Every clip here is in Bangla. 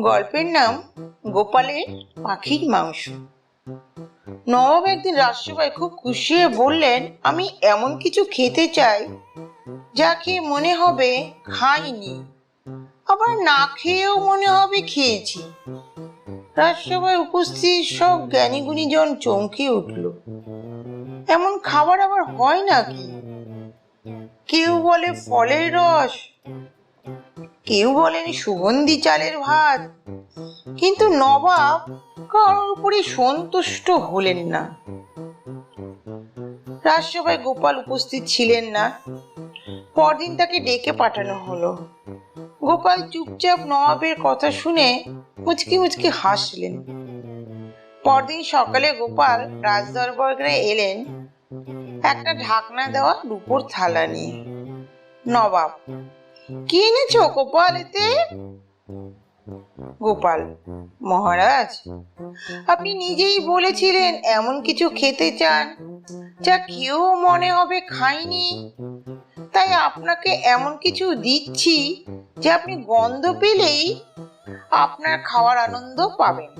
গল্পের নাম গোপালের পাখির মাংস। নবাব একদিন রাজসভায় খুব খুশি বললেন, আমি এমন কিছু খেতে চাই যা খেয়ে মনে হবে খাইনি। আবার না খেয়েও মনে হবে খেয়েছি। রাজসভায় উপস্থিত সব জ্ঞানী গুণীজন চমকে উঠল। এমন খাবার আবার হয় নাকি? কেউ বলে ফলের রস কেউ বলেন সুগন্ধি চালের ভাত। কিন্তু নবাব কারোর উপরে সন্তুষ্ট হলেন না। রাজসভায় গোপাল উপস্থিত ছিলেন না। পরদিন তাকে ডেকে পাঠানো হলো। গোপাল চুপচাপ নবাবের কথা শুনে মুচকি মুচকি হাসলেন। পরদিন সকালে গোপাল রাজদরবারে এলেন একটা ঢাকনা দেওয়া রূপোর থালা নিয়ে। নবাব কি এনেছো গোপাল এতে? গোপাল মহারাজ, আপনি নিজেই বলেছিলেন এমন কিছু খেতে চান যা কেউ মনে হবে খাইনি তাই আপনাকে এমন কিছু দিচ্ছি যে আপনি গন্ধ পেলেই আপনার খাওয়ার আনন্দ পাবেন।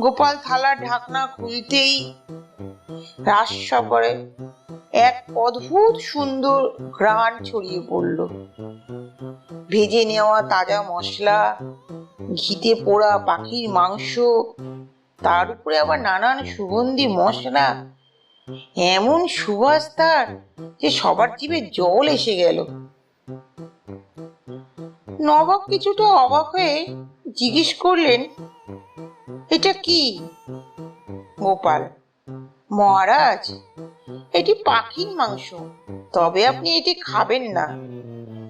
গোপাল থালার ঢাকনা খুলতেই রাজসবরে এক অদ্ভুত সুন্দর ঘ্রাণ ছড়িয়ে পড়ল। ভেজে নেওয়া তাজা মশলা, ঘিতে পোড়া পাখির মাংস, তার উপরে আবার নানান সুগন্ধি মশলা, এমন সুবাস তার যে সবার জিভে জল এসে গেল। নবাব কিছুটা অবাক হয়ে জিজ্ঞেস করলেন, এটা কি? গোপাল। মহারাজ এটি পাখির মাংস। তবে আপনি এটি খাবেন না।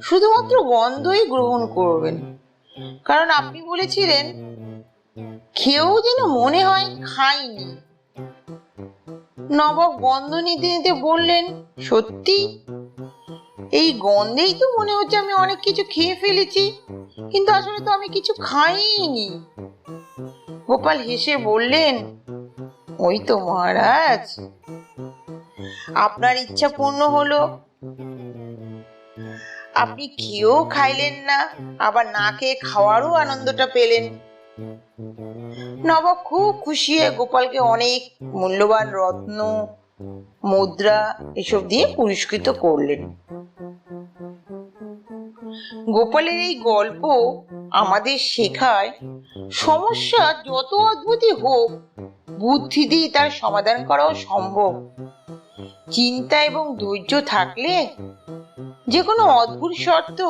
শুধুমাত্র গন্ধই গ্রহণ করবেন। কারণ আপনি বলেছিলেন খেয়েও যেন মনে হয় খাইনি নবাব গন্ধ নিতে নিতে বললেন সত্যি? এই গন্ধেই তো মনে হচ্ছে আমি অনেক কিছু খেয়ে ফেলেছি কিন্তু আসলে তো আমি কিছু খাইনি। গোপাল হেসে বললেন ওই তো মহারাজ। আপনার ইচ্ছা পূর্ণ হলো। আপনি খেয়েও খাইলেন না, আবার না খেয়ে খাওয়ারও আনন্দটা পেলেন। নবাব খুব খুশি হয়ে গোপালকে অনেক মূল্যবান রত্ন, মুদ্রা এসব দিয়ে পুরস্কৃত করলেন। গোপালের এই গল্প আমাদের শেখায়, সমস্যা যত অদ্ভুতই হোক বুদ্ধি দিয়ে তার সমাধান করাও সম্ভব। চিন্তা এবং ধৈর্য থাকলে যে কোনো অদ্ভুত শর্ত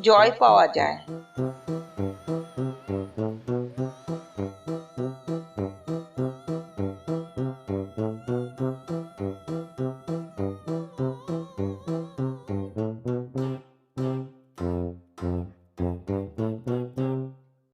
জয় পাওয়া যায়।